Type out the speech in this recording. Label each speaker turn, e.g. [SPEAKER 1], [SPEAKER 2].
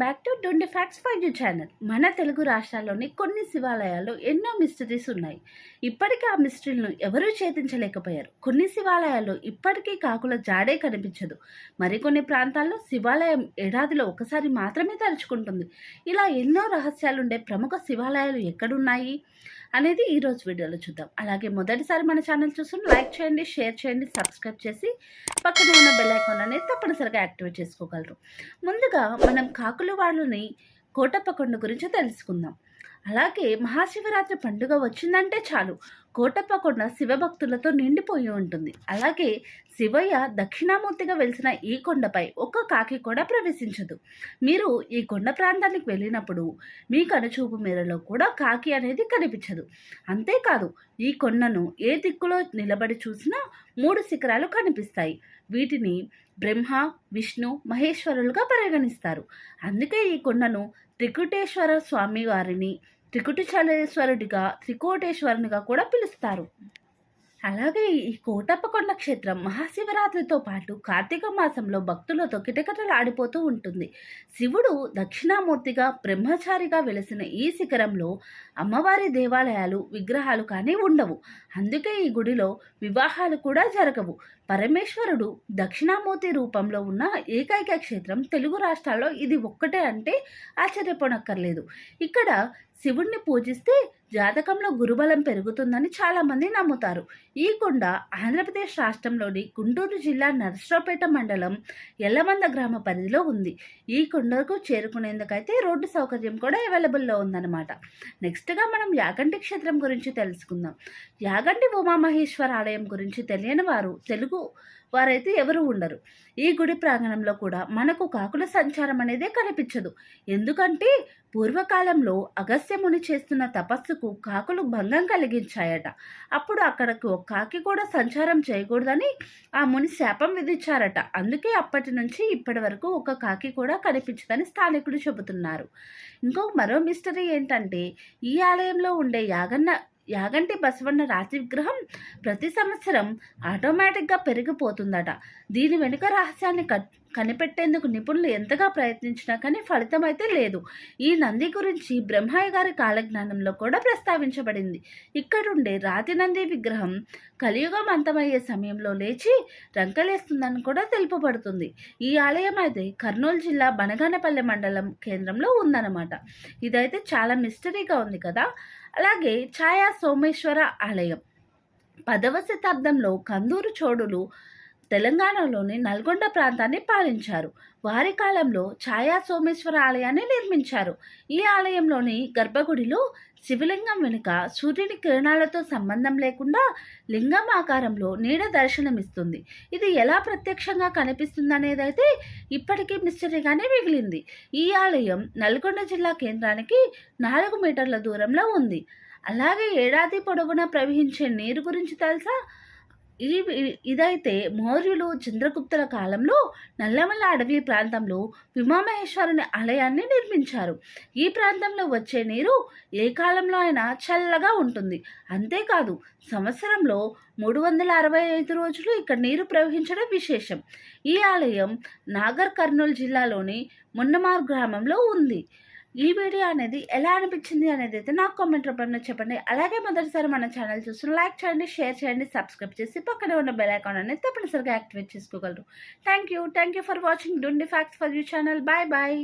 [SPEAKER 1] Back to twenty facts five you channel మన తెలుగు రాష్ట్రాల్లోని కొన్ని శివాలయాల్లో ఎన్నో మిస్టరీస్ ఉన్నాయి. ఇప్పటికీ ఆ మిస్టరీలను ఎవరూ ఛేదించలేకపోయారు. కొన్ని శివాలయాల్లో ఇప్పటికీ కాకుల జాడే కనిపించదు. మరికొన్ని ప్రాంతాల్లో శివాలయం ఏడాదిలో ఒకసారి మాత్రమే తరుచుకుంటుంది ఇలా ఎన్నో రహస్యాలుండే ప్రముఖ శివాలయాలు ఎక్కడున్నాయి? అనేది ఈరోజు వీడియోలో చూద్దాం. అలాగే మొదటిసారి మన ఛానల్ చూసుకుని లైక్ చేయండి షేర్ చేయండి సబ్స్క్రైబ్ చేసి పక్కనే ఉన్న బెల్ ఐకాన్ అనేది తప్పనిసరిగా యాక్టివేట్ చేసుకోగలరు. ముందుగా మనం కాకులు వాళ్ళని కోటప్పకొండ గురించి తెలుసుకుందాం. అలాగే మహాశివరాత్రి పండుగ వచ్చిందంటే చాలు. కోటప్పకొండ శివభక్తులతో నిండిపోయి ఉంటుంది. అలాగే శివయ్య దక్షిణామూర్తిగా వెలిసిన ఈ కొండపై ఒక్క కాకి కూడా ప్రవేశించదు. మీరు ఈ కొండ ప్రాంతానికి వెళ్ళినప్పుడు మీ కనుచూపు మేరలో కూడా కాకి అనేది కనిపించదు. అంతేకాదు ఈ కొండను ఏ దిక్కులో నిలబడి చూసినా మూడు శిఖరాలు కనిపిస్తాయి. వీటిని బ్రహ్మ విష్ణు మహేశ్వరులుగా పరిగణిస్తారు. అందుకే ఈ కొండను త్రికుటేశ్వర స్వామి వారిని త్రికుటిచలేశ్వరుడిగా త్రికోటేశ్వరునిగా కూడా పిలుస్తారు. అలాగే ఈ కోటప్పకొండ క్షేత్రం మహాశివరాత్రితో పాటు కార్తీక మాసంలో భక్తులతో కిటకిటలాడిపోతూ ఉంటుంది. శివుడు దక్షిణామూర్తిగా బ్రహ్మచారిగా వెలిసిన ఈ శిఖరంలో అమ్మవారి దేవాలయాలు విగ్రహాలు కానీ ఉండవు. అందుకే ఈ గుడిలో వివాహాలు కూడా జరగవు. పరమేశ్వరుడు దక్షిణామూర్తి రూపంలో ఉన్న ఏకైక క్షేత్రం తెలుగు రాష్ట్రాల్లో ఇది ఒక్కటే అంటే ఆశ్చర్యపోనక్కర్లేదు. ఇక్కడ శివుణ్ణి పూజిస్తే జాతకంలో గురుబలం పెరుగుతుందని చాలామంది నమ్ముతారు. ఈ కొండ ఆంధ్రప్రదేశ్ రాష్ట్రంలోని గుంటూరు జిల్లా నరసరావుపేట మండలం ఎల్లమంద గ్రామ పరిధిలో ఉంది. ఈ కొండకు చేరుకునేందుకైతే రోడ్డు సౌకర్యం కూడా అవైలబుల్లో ఉందన్నమాట. నెక్స్ట్గా మనం యాగంటి క్షేత్రం గురించి తెలుసుకుందాం. యాగంటి ఉమామహేశ్వర ఆలయం గురించి తెలియని వారు తెలుగు వారైతే ఎవరు ఉండరు. ఈ గుడి ప్రాంగణంలో కూడా మనకు కాకుల సంచారం అనేదే కనిపించదు. ఎందుకంటే పూర్వకాలంలో అగస్త్యముని చేస్తున్న తపస్సుకు కాకులు భంగం కలిగించాయట. అప్పుడు అక్కడకు ఒక కాకి కూడా సంచారం చేయకూడదని ఆ ముని శాపం విధించారట. అందుకే అప్పటి నుంచి ఇప్పటి వరకు ఒక కాకి కూడా కనిపించదని స్థానికులు చెబుతున్నారు. ఇంకో మరో మిస్టరీ ఏంటంటే ఈ ఆలయంలో ఉండే యాగన్న యాగంటి బసవన్న రాతి విగ్రహం ప్రతి సంవత్సరం ఆటోమేటిక్గా పెరిగిపోతుందట. దీని వెనుక రహస్యాన్ని కనిపెట్టేందుకు నిపుణులు ఎంతగా ప్రయత్నించినా కానీ ఫలితం అయితే లేదు. ఈ నంది గురించి బ్రహ్మయ్య గారి కాలజ్ఞానంలో కూడా ప్రస్తావించబడింది. ఇక్కడుండే రాతి నంది విగ్రహం కలియుగం అంతమయ్యే సమయంలో లేచి రంకలేస్తుందని కూడా తెలుపబడుతుంది. ఈ ఆలయం అయితే కర్నూలు జిల్లా బనగానపల్లె మండలం కేంద్రంలో ఉందన్నమాట. ఇదైతే చాలా మిస్టరీగా ఉంది కదా? అలాగే ఛాయా సోమేశ్వర ఆలయం. పదవ శతాబ్దంలో కందూరు చోడులు తెలంగాణలోని నల్గొండ ప్రాంతాన్ని పాలించారు. వారి కాలంలో ఛాయా సోమేశ్వర ఆలయాన్ని నిర్మించారు. ఈ ఆలయంలోని గర్భగుడిలో శివలింగం వెనుక సూర్యుని కిరణాలతో సంబంధం లేకుండా లింగం ఆకారంలో నీడ దర్శనమిస్తుంది. ఇది ఎలా ప్రత్యక్షంగా కనిపిస్తుంది అనేదైతే ఇప్పటికీ మిస్టరీగానే మిగిలింది. ఈ ఆలయం నల్గొండ జిల్లా కేంద్రానికి నాలుగు మీటర్ల దూరంలో ఉంది. అలాగే ఏడాది పొడవునా ప్రవహించే నీరు గురించి తెలుసా? ఇది ఇదైతే మౌర్యులు చంద్రగుప్తుల కాలంలో నల్లమల్ల అడవి ప్రాంతంలో ఉమామహేశ్వరుని ఆలయాన్ని నిర్మించారు. ఈ ప్రాంతంలో వచ్చే నీరు ఏ కాలంలో అయినా చల్లగా ఉంటుంది. అంతేకాదు సంవత్సరంలో మూడు వందల అరవై ఐదు రోజులు ఇక్కడ నీరు ప్రవహించడం విశేషం. ఈ ఆలయం నాగర్ కర్నూలు జిల్లాలోని మున్నమార్ గ్రామంలో ఉంది. ఈ వీడియో అనేది ఎలా అనిపించింది అనేది అయితే నాకు కామెంట్ రూపంలో చెప్పండి. అలాగే మొదటిసారి మన ఛానల్ చూస్తున్న లైక్ చేయండి షేర్ చేయండి సబ్స్క్రైబ్ చేసి పక్కనే ఉన్న బెల్ ఐకాన్ అనేది తప్పనిసరిగా యాక్టివేట్ చేసుకోగలరు. Thank you thank you for watching don't facts for you channel bye bye